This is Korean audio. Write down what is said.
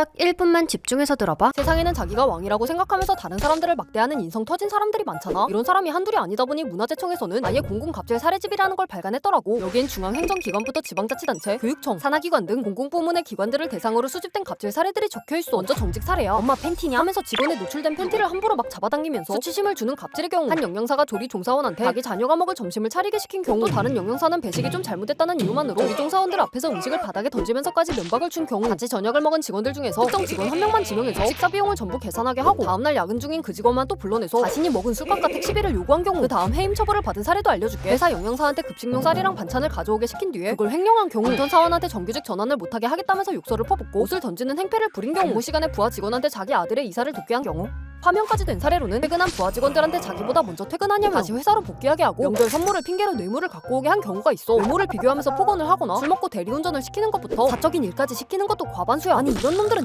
딱 1분만 집중해서 들어봐. 세상에는 자기가 왕이라고 생각하면서 다른 사람들을 막대하는 인성 터진 사람들이 많잖아. 이런 사람이 한둘이 아니다 보니 문화재청에서는 아예 공공갑질 사례집이라는 걸 발간했더라고. 여기엔 중앙행정기관부터 지방자치단체, 교육청, 산하기관 등 공공부문의 기관들을 대상으로 수집된 갑질 사례들이 적혀있어. 먼저 정직 사례야. 엄마 팬티냐? 하면서 직원의 노출된 팬티를 함부로 막 잡아당기면서 수치심을 주는 갑질의 경우 한 영양사가 조리 종사원한테 자기 자녀가 먹을 점심을 차리게 시킨 경우 또 다른 영양사는 배식이 좀 잘못됐다는 이유만으로 조리 종사원들 앞에서 음식을 바닥에 던지면서까지 면박을 준 경우 같이 저녁을 먹은 직원들 중에 서 특정 직원 한 명만 지명해서 식사 비용을 전부 계산하게 하고 다음날 야근 중인 그 직원만 또 불러내서 자신이 먹은 술값과 택시비를 요구한 경우 그 다음 해임 처벌을 받은 사례도 알려줄게. 회사 영양사한테 급식용 쌀이랑 반찬을 가져오게 시킨 뒤에 그걸 횡령한 경우 인턴 사원한테 정규직 전환을 못하게 하겠다면서 욕설을 퍼붓고 옷을 던지는 행패를 부린 경우 업무 시간에 부하 직원한테 자기 아들의 이사를 돕게 한 경우 파면까지 된 사례로는 퇴근한 부하 직원들한테 자기보다 먼저 퇴근하냐며 다시 회사로 복귀하게 하고 명절 선물을 핑계로 뇌물을 갖고 오게 한 경우가 있어. 뇌물을 비교하면서 폭언을 하거나 술 먹고 대리운전을 시키는 것부터 사적인 일까지 시키는 것도 과반수야. 아니 이런 놈들은